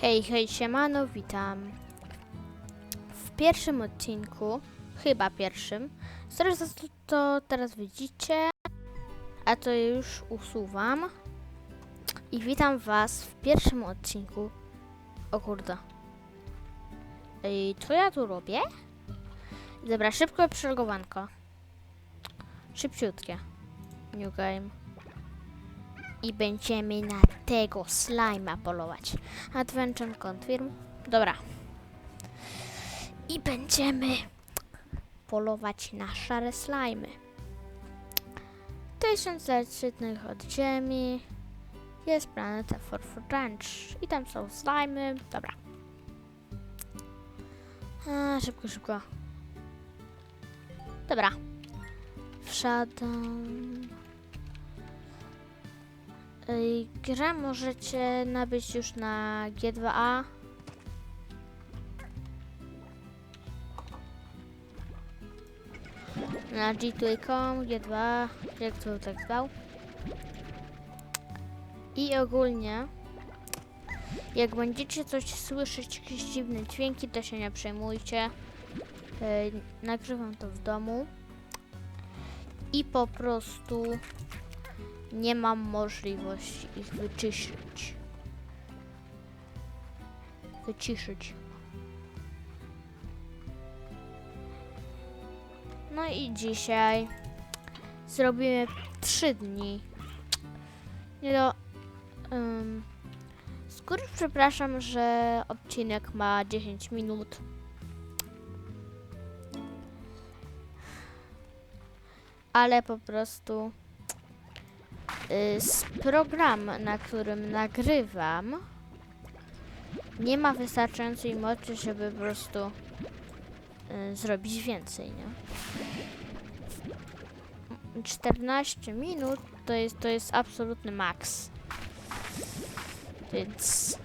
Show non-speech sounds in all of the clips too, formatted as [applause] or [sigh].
Hej, hej, siemano, witam. W pierwszym odcinku, chyba pierwszym, zresztą to, teraz widzicie, a to już usuwam. I witam was w pierwszym odcinku. O kurde. Ej, co ja tu robię? Dobra, szybko przelogowanko. Szybciutkie. New game. I będziemy na tego slima polować. Adventure Confirm. Dobra. I będziemy polować na szare slimy. Tysiąc lat od Ziemi. Jest planeta Forfur Ranch. I tam są slimy. Dobra. A, szybko, szybko. Dobra. Wszedam. Grę możecie nabyć już na G2A. Na G2.com, G2, jak to tak zwał. I ogólnie, jak będziecie coś słyszeć, jakieś dziwne dźwięki, to się nie przejmujcie. Ej, nagrywam to w domu. I po prostu nie mam możliwości ich wyciszyć. Wyciszyć. No i dzisiaj zrobimy 3 dni. Nie do. Um, z góry przepraszam, że odcinek ma 10 minut. Ale po prostu program, na którym nagrywam, nie ma wystarczającej mocy, żeby po prostu y, zrobić więcej, nie? 14 minut to jest, to jest absolutny maks. Więc...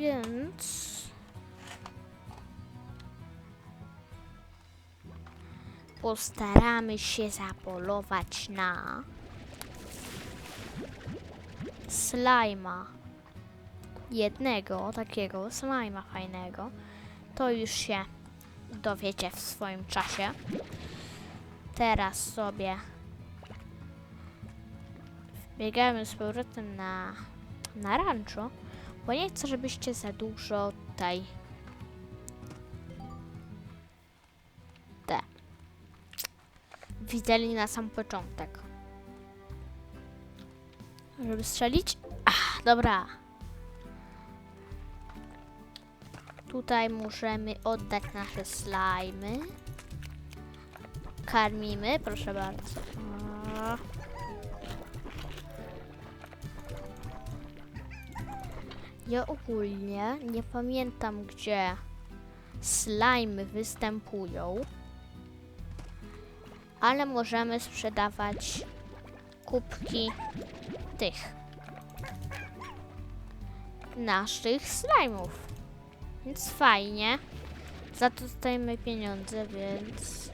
Więc... Postaramy się zapolować na... Slajma. Jednego takiego slajma fajnego. To już się dowiecie w swoim czasie. Teraz sobie biegamy z powrotem na, na. Bo nie chcę, żebyście za dużo tutaj te widzieli na sam początek. Żeby strzelić? Ach, dobra. Tutaj możemy oddać nasze slajmy. Karmimy, proszę bardzo. Ja ogólnie nie pamiętam, gdzie slajmy występują, ale możemy sprzedawać kubki tych naszych slajmów. Więc fajnie. Za to dostajemy pieniądze, więc...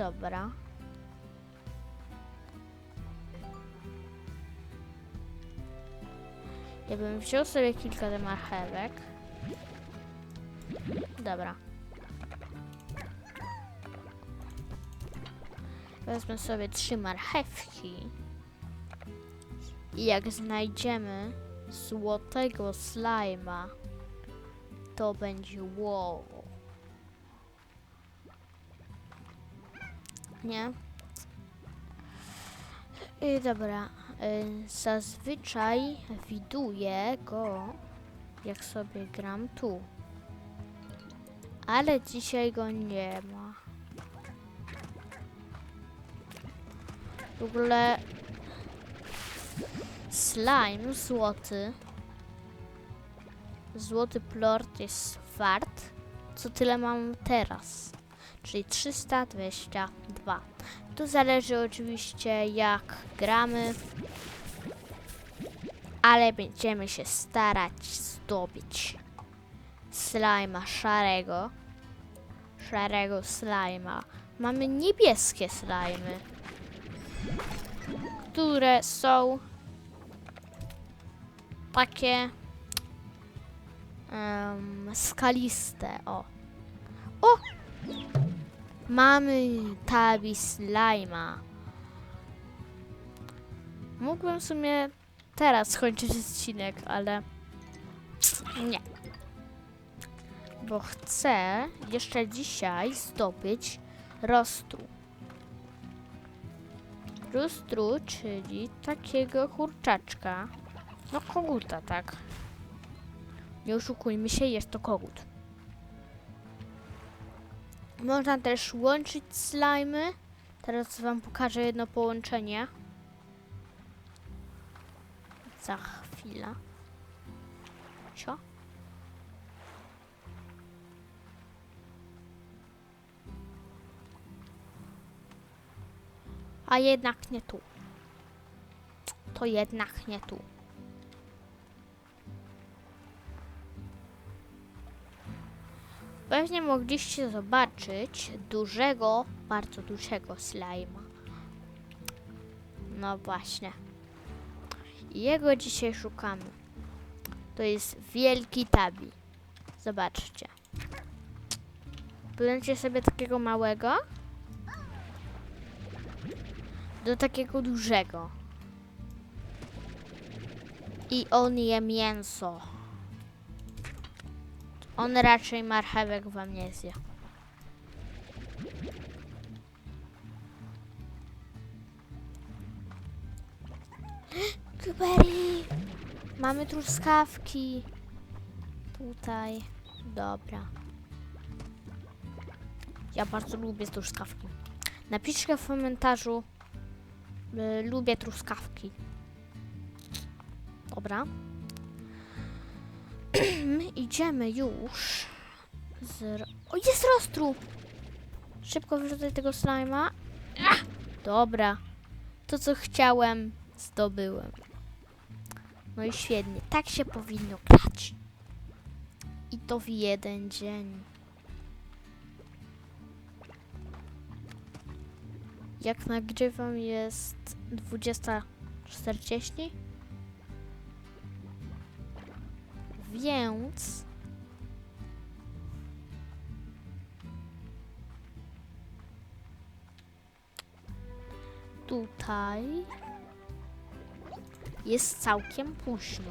Dobra. Ja bym wziął sobie kilka tych marchewek. Dobra. Wezmę sobie trzy marchewki. I jak znajdziemy złotego slajma, to będzie wow. Nie? I dobra. y, Zazwyczaj widuję go, jak sobie gram tu. Ale dzisiaj go nie ma. W ogóle slime złoty. Złoty plort jest wart, co tyle mam teraz. Czyli 322. Tu zależy oczywiście jak gramy. ale będziemy się starać zdobyć slajma szarego. Szarego slajma. Mamy niebieskie slajmy, które są takie em, skaliste. O. O! Mamy tabi slajma. Mógłbym w sumie teraz skończyć odcinek, ale nie. Bo chcę jeszcze dzisiaj zdobyć rostru. Rostru, czyli takiego kurczaczka. No koguta, tak. Nie oszukujmy się, jest to kogut. Można też łączyć slajmy. Teraz wam pokażę jedno połączenie. Za chwilę. Co? A jednak nie tu. To jednak nie tu. Pewnie mogliście zobaczyć dużego, bardzo dużego slajma. No właśnie. Jego dzisiaj szukamy. To jest wielki tabi. Zobaczcie. Planujecie sobie takiego małego do takiego dużego. I on je mięso. On raczej marchewek wam nie zje. [gasps] Blueberry! Mamy truskawki. Tutaj. Dobra. Ja bardzo lubię truskawki. Napiszcie w komentarzu. y, lubię truskawki. Dobra. My [clears throat] idziemy już. Z... ro- O, jest rostru! Szybko wyrzucaj tego slajma. Dobra. To, co chciałem, zdobyłem. No i świetnie. Tak się powinno grać. I to w jeden dzień. Jak nagrywam jest 20.40. Więc tutaj jest całkiem późno.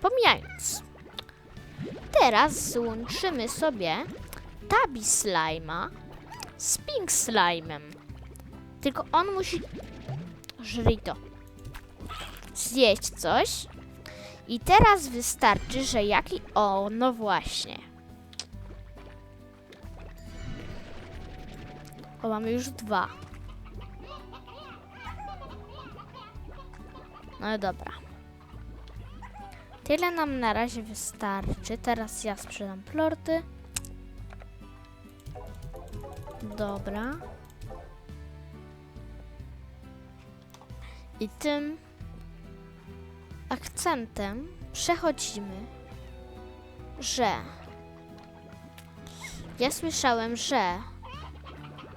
Pomijając, teraz złączymy sobie Tabi Slime'a z Pink Slime'em. Tylko on musi... Żryj to. Zjeść coś. I teraz wystarczy, że jaki... O, no właśnie. O, mamy już dwa. No dobra. Tyle nam na razie wystarczy. Teraz ja sprzedam plorty. Dobra. I tym akcentem przechodzimy, że ja słyszałem, że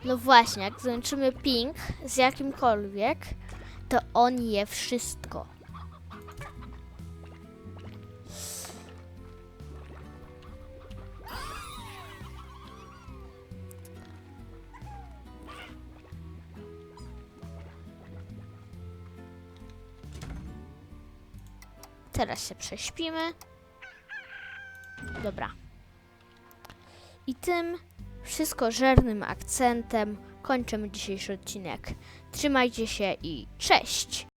no właśnie, jak złączymy ping z jakimkolwiek, to on je wszystko. Teraz się prześpimy. Dobra. I tym wszystko żernym akcentem kończymy dzisiejszy odcinek. Trzymajcie się i cześć!